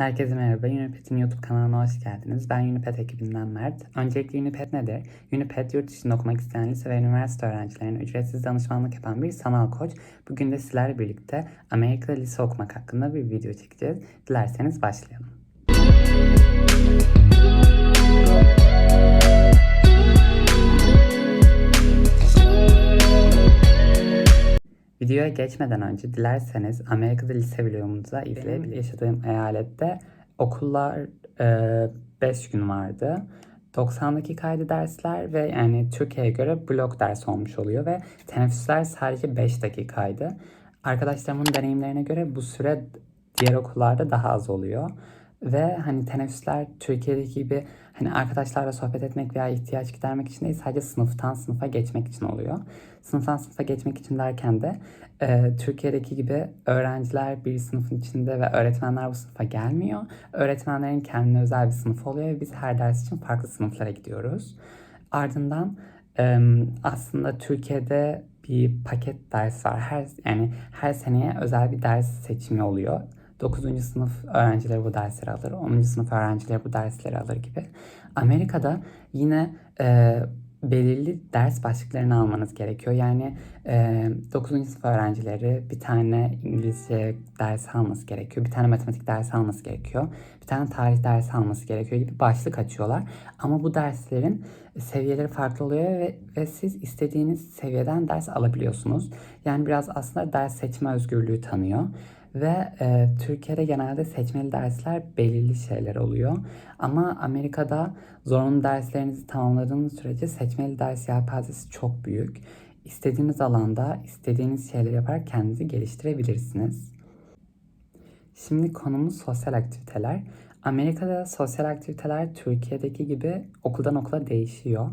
Herkese merhaba. Unipet'in YouTube kanalına hoş geldiniz. Ben Unipet ekibinden Mert. Öncelikle Unipet nedir? Unipet yurt dışında okumak isteyen lise ve üniversite öğrencilerine ücretsiz danışmanlık yapan bir sanal koç. Bugün de sizlerle birlikte Amerika'da lise okumak hakkında bir video çekeceğiz. Dilerseniz başlayalım. Videoya geçmeden önce dilerseniz Amerika'da lise vlogumuza izleyebilirsiniz. Yaşadığım eyalette okullar 5 gün vardı. 90 dakikaydı dersler ve yani Türkiye'ye göre blok ders olmuş oluyor ve teneffüsler sadece 5 dakikaydı. Arkadaşlarımın deneyimlerine göre bu süre diğer okullarda daha az oluyor. Ve hani teneffüsler Türkiye'deki gibi hani arkadaşlarla sohbet etmek veya ihtiyaç gidermek için değil sadece sınıftan sınıfa geçmek için oluyor. Sınıftan sınıfa geçmek için derken de e, Türkiye'deki gibi öğrenciler bir sınıfın içinde ve öğretmenler bu sınıfa gelmiyor. Öğretmenlerin kendine özel bir sınıf oluyor ve biz her ders için farklı sınıflara gidiyoruz. Ardından e, aslında Türkiye'de bir paket ders var. Her yani her seneye özel bir ders seçimi oluyor. 9. sınıf öğrencileri bu dersleri alır, 10. sınıf öğrencileri bu dersleri alır gibi. Amerika'da yine e, belirli ders başlıklarını almanız gerekiyor. Yani e, 9. sınıf öğrencileri bir tane İngilizce dersi alması gerekiyor. Bir tane matematik dersi alması gerekiyor. Bir tane tarih dersi alması gerekiyor gibi başlık açıyorlar. Ama bu derslerin seviyeleri farklı oluyor ve, ve siz istediğiniz seviyeden ders alabiliyorsunuz. Yani biraz aslında ders seçme özgürlüğü tanıyor. Ve e, Türkiye'de genelde seçmeli dersler belirli şeyler oluyor. Ama Amerika'da zorunlu derslerinizi tamamladığınız sürece seçmeli ders yelpazesi çok büyük. İstediğiniz alanda istediğiniz şeyleri yaparak kendinizi geliştirebilirsiniz. Şimdi konumuz sosyal aktiviteler. Amerika'da sosyal aktiviteler Türkiye'deki gibi okuldan okula değişiyor.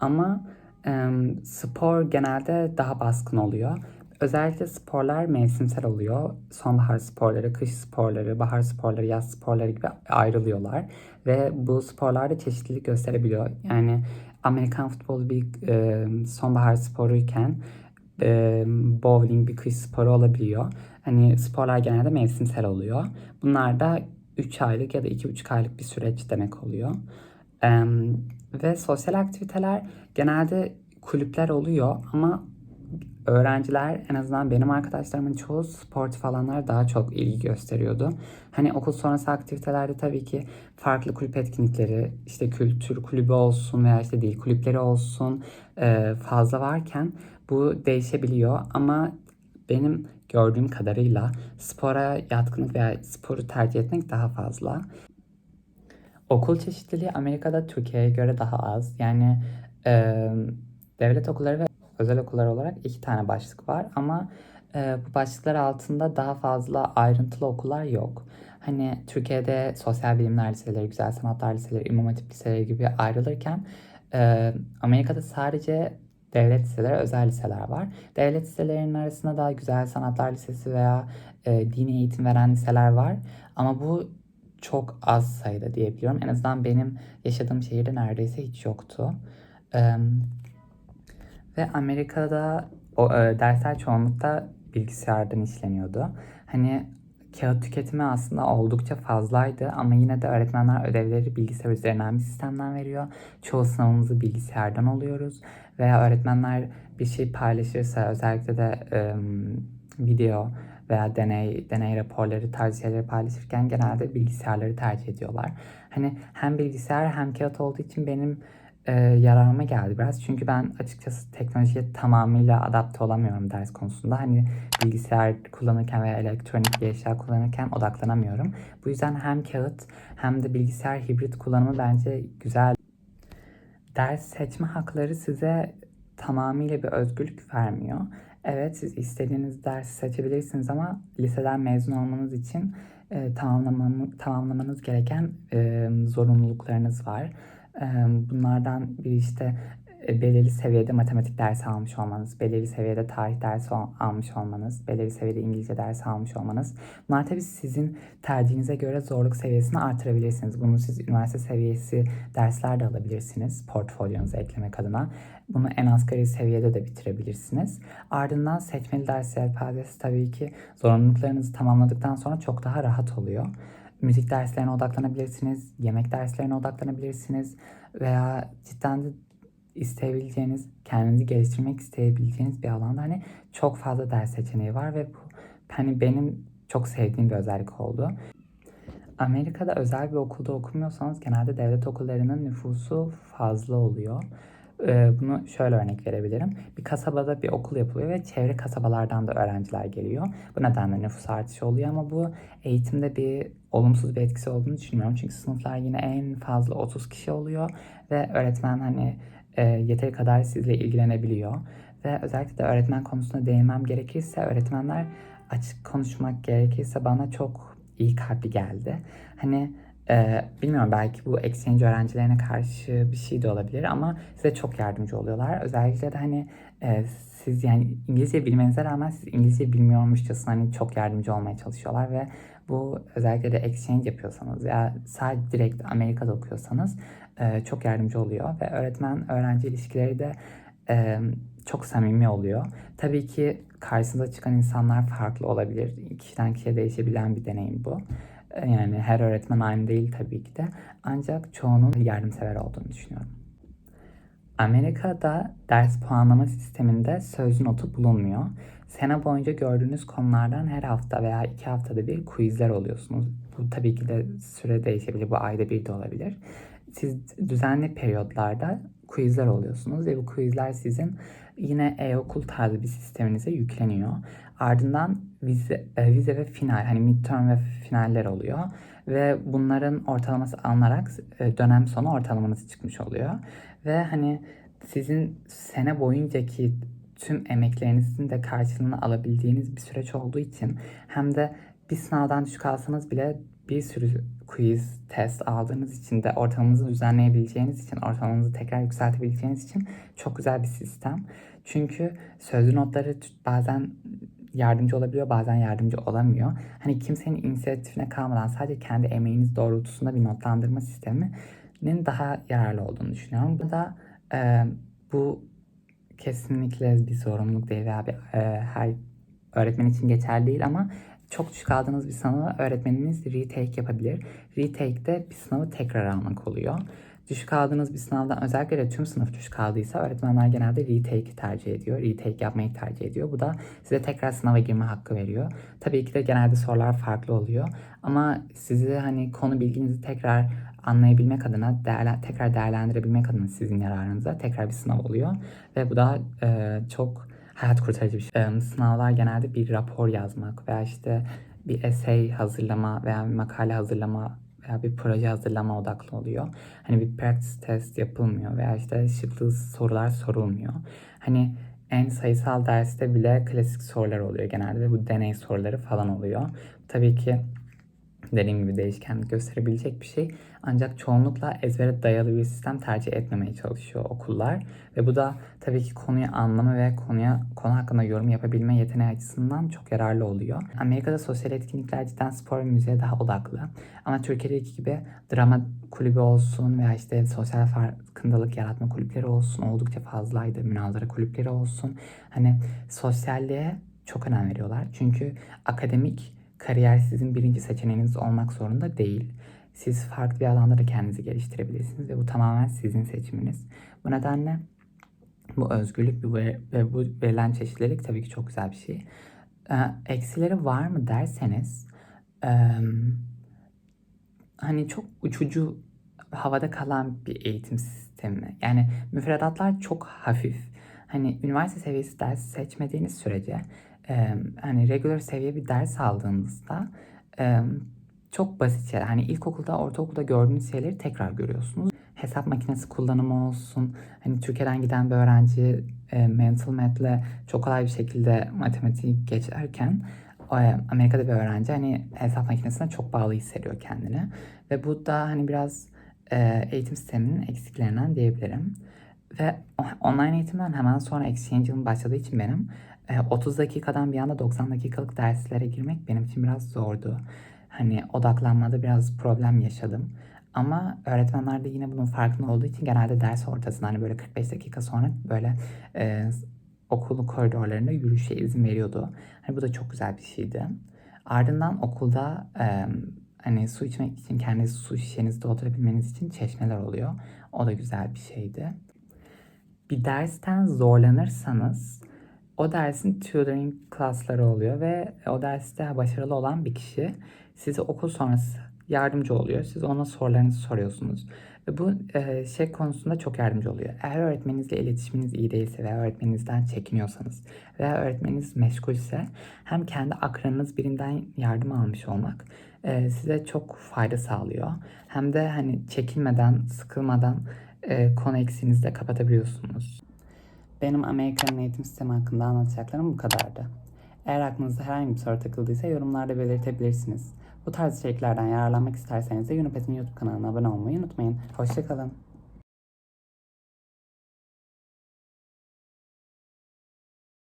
Ama e, spor genelde daha baskın oluyor. Özellikle sporlar mevsimsel oluyor. Sonbahar sporları, kış sporları, bahar sporları, yaz sporları gibi ayrılıyorlar. Ve bu sporlarda çeşitlilik gösterebiliyor. Yani Amerikan futbolu bir e, sonbahar sporuyken e, bowling bir kış sporu olabiliyor. Hani sporlar genelde mevsimsel oluyor. Bunlar da 3 aylık ya da 2,5 aylık bir süreç demek oluyor. E, ve sosyal aktiviteler genelde kulüpler oluyor ama öğrenciler en azından benim arkadaşlarımın çoğu sportif alanlara daha çok ilgi gösteriyordu. Hani okul sonrası aktivitelerde tabii ki farklı kulüp etkinlikleri işte kültür kulübü olsun veya işte değil kulüpleri olsun fazla varken bu değişebiliyor ama benim gördüğüm kadarıyla spora yatkınlık veya sporu tercih etmek daha fazla. Okul çeşitliliği Amerika'da Türkiye'ye göre daha az. Yani e, devlet okulları ve özel okullar olarak iki tane başlık var ama e, bu başlıklar altında daha fazla ayrıntılı okullar yok. Hani Türkiye'de sosyal bilimler liseleri, güzel sanatlar liseleri, imam hatip liseleri gibi ayrılırken e, Amerika'da sadece devlet liseleri, özel liseler var. Devlet liselerinin arasında da güzel sanatlar lisesi veya e, dini eğitim veren liseler var. Ama bu çok az sayıda diyebiliyorum. En azından benim yaşadığım şehirde neredeyse hiç yoktu. E, ve Amerika'da o e, dersler çoğunlukla bilgisayardan işleniyordu. Hani kağıt tüketimi aslında oldukça fazlaydı ama yine de öğretmenler ödevleri bilgisayar üzerinden bir sistemden veriyor. Çoğu sınavımızı bilgisayardan oluyoruz veya öğretmenler bir şey paylaşırsa özellikle de e, video veya deney deney raporları tarzı şeyleri paylaşırken genelde bilgisayarları tercih ediyorlar. Hani hem bilgisayar hem kağıt olduğu için benim e, yararıma geldi biraz. Çünkü ben açıkçası teknolojiye tamamıyla adapte olamıyorum ders konusunda. Hani bilgisayar kullanırken veya elektronik bir eşya kullanırken odaklanamıyorum. Bu yüzden hem kağıt hem de bilgisayar hibrit kullanımı bence güzel. Ders seçme hakları size tamamıyla bir özgürlük vermiyor. Evet siz istediğiniz dersi seçebilirsiniz ama liseden mezun olmanız için e, tamamlamanız, tamamlamanız gereken e, zorunluluklarınız var. Bunlardan biri işte e, belirli seviyede matematik dersi almış olmanız, belirli seviyede tarih dersi almış olmanız, belirli seviyede İngilizce dersi almış olmanız. Bunlar tabii sizin tercihinize göre zorluk seviyesini artırabilirsiniz. Bunu siz üniversite seviyesi dersler de alabilirsiniz portfolyonuza eklemek adına. Bunu en asgari seviyede de bitirebilirsiniz. Ardından seçmeli ders yelpazesi tabii ki zorunluluklarınızı tamamladıktan sonra çok daha rahat oluyor. Müzik derslerine odaklanabilirsiniz, yemek derslerine odaklanabilirsiniz veya cidden de isteyebileceğiniz, kendinizi geliştirmek isteyebileceğiniz bir alanda hani çok fazla ders seçeneği var ve bu hani benim çok sevdiğim bir özellik oldu. Amerika'da özel bir okulda okumuyorsanız genelde devlet okullarının nüfusu fazla oluyor. Ee, bunu şöyle örnek verebilirim. Bir kasabada bir okul yapılıyor ve çevre kasabalardan da öğrenciler geliyor. Bu nedenle nüfus artışı oluyor ama bu eğitimde bir olumsuz bir etkisi olduğunu düşünmüyorum. Çünkü sınıflar yine en fazla 30 kişi oluyor ve öğretmen hani e, yeteri kadar sizle ilgilenebiliyor. Ve özellikle de öğretmen konusunda değinmem gerekirse öğretmenler açık konuşmak gerekirse bana çok iyi kalpli geldi. Hani e, bilmiyorum belki bu exchange öğrencilerine karşı bir şey de olabilir ama size çok yardımcı oluyorlar. Özellikle de hani e, siz yani İngilizce bilmenize rağmen siz İngilizce bilmiyormuşçasına hani çok yardımcı olmaya çalışıyorlar ve bu özellikle de exchange yapıyorsanız ya sadece direkt Amerika'da okuyorsanız e, çok yardımcı oluyor ve öğretmen öğrenci ilişkileri de e, çok samimi oluyor. Tabii ki karşısında çıkan insanlar farklı olabilir. Kişiden kişiye değişebilen bir deneyim bu. E, yani her öğretmen aynı değil tabii ki de. Ancak çoğunun yardımsever olduğunu düşünüyorum. Amerika'da ders puanlama sisteminde sözlü notu bulunmuyor. Sene boyunca gördüğünüz konulardan her hafta veya iki haftada bir quizler oluyorsunuz. Bu tabii ki de süre değişebilir. Bu ayda bir de olabilir. Siz düzenli periyotlarda quizler oluyorsunuz ve bu quizler sizin yine e-okul tarzı bir sisteminize yükleniyor. Ardından vize, e, vize ve final hani midterm ve finaller oluyor ve bunların ortalaması alınarak e, dönem sonu ortalamanız çıkmış oluyor. Ve hani sizin sene boyuncaki tüm emeklerinizin de karşılığını alabildiğiniz bir süreç olduğu için hem de bir sınavdan düşük alsanız bile bir sürü quiz, test aldığınız için de ortalamanızı düzenleyebileceğiniz için, ortalamanızı tekrar yükseltebileceğiniz için çok güzel bir sistem. Çünkü sözlü notları bazen yardımcı olabiliyor, bazen yardımcı olamıyor. Hani kimsenin inisiyatifine kalmadan sadece kendi emeğiniz doğrultusunda bir notlandırma sisteminin daha yararlı olduğunu düşünüyorum. Bu da e, bu kesinlikle bir sorumluluk değil veya bir, e, her öğretmen için geçerli değil ama çok düşük aldığınız bir sınavı öğretmeniniz retake yapabilir. Retake'de bir sınavı tekrar almak oluyor. Düşük aldığınız bir sınavdan özellikle de tüm sınıf düşük aldıysa öğretmenler genelde retake tercih ediyor. Retake yapmayı tercih ediyor. Bu da size tekrar sınava girme hakkı veriyor. Tabii ki de genelde sorular farklı oluyor. Ama sizi hani konu bilginizi tekrar anlayabilmek adına, değerlen, tekrar değerlendirebilmek adına sizin yararınıza tekrar bir sınav oluyor. Ve bu da e, çok hayat kurtarıcı bir şey. E, sınavlar genelde bir rapor yazmak veya işte bir essay hazırlama veya bir makale hazırlama veya bir proje hazırlama odaklı oluyor. Hani bir practice test yapılmıyor veya işte şıklı sorular sorulmuyor. Hani en sayısal derste bile klasik sorular oluyor genelde bu deney soruları falan oluyor. Tabii ki dediğim gibi değişkenlik gösterebilecek bir şey. Ancak çoğunlukla ezbere dayalı bir sistem tercih etmemeye çalışıyor okullar. Ve bu da tabii ki konuyu anlama ve konuya konu hakkında yorum yapabilme yeteneği açısından çok yararlı oluyor. Amerika'da sosyal etkinlikler cidden spor ve müziğe daha odaklı. Ama Türkiye'deki gibi drama kulübü olsun veya işte sosyal farkındalık yaratma kulüpleri olsun oldukça fazlaydı. Münazara kulüpleri olsun. Hani sosyalliğe çok önem veriyorlar. Çünkü akademik kariyer sizin birinci seçeneğiniz olmak zorunda değil. Siz farklı bir alanda da kendinizi geliştirebilirsiniz ve bu tamamen sizin seçiminiz. Bu nedenle bu özgürlük ve bu verilen çeşitlilik tabii ki çok güzel bir şey. Ee, eksileri var mı derseniz hani çok uçucu havada kalan bir eğitim sistemi. Yani müfredatlar çok hafif. Hani üniversite seviyesi ders seçmediğiniz sürece e, hani regular seviye bir ders aldığınızda e, çok basit şeyler. Hani ilkokulda, ortaokulda gördüğünüz şeyleri tekrar görüyorsunuz. Hesap makinesi kullanımı olsun. Hani Türkiye'den giden bir öğrenci e, mental math'le çok kolay bir şekilde matematiği geçerken Amerika'da bir öğrenci hani hesap makinesine çok bağlı hissediyor kendini. Ve bu da hani biraz e, eğitim sisteminin eksiklerinden diyebilirim. Ve online eğitimden hemen sonra exchange yılım başladığı için benim 30 dakikadan bir anda 90 dakikalık derslere girmek benim için biraz zordu. Hani odaklanmada biraz problem yaşadım. Ama öğretmenler de yine bunun farkında olduğu için genelde ders ortasında hani böyle 45 dakika sonra böyle e, okulun koridorlarında yürüyüşe izin veriyordu. Hani bu da çok güzel bir şeydi. Ardından okulda e, hani su içmek için kendi su şişenizi doldurabilmeniz için çeşmeler oluyor. O da güzel bir şeydi. Bir dersten zorlanırsanız o dersin tutoring klasları oluyor ve o derste başarılı olan bir kişi size okul sonrası yardımcı oluyor. Siz ona sorularınızı soruyorsunuz. Ve bu e, şey konusunda çok yardımcı oluyor. Eğer öğretmeninizle iletişiminiz iyi değilse veya öğretmeninizden çekiniyorsanız veya öğretmeniniz meşgulse hem kendi akranınız birinden yardım almış olmak e, size çok fayda sağlıyor. Hem de hani çekinmeden, sıkılmadan e, konu eksiğinizi de kapatabiliyorsunuz. Benim Amerika'nın eğitim sistemi hakkında anlatacaklarım bu kadardı. Eğer aklınızda herhangi bir soru takıldıysa yorumlarda belirtebilirsiniz. Bu tarz içeriklerden yararlanmak isterseniz de Unipet'in YouTube kanalına abone olmayı unutmayın. Hoşçakalın.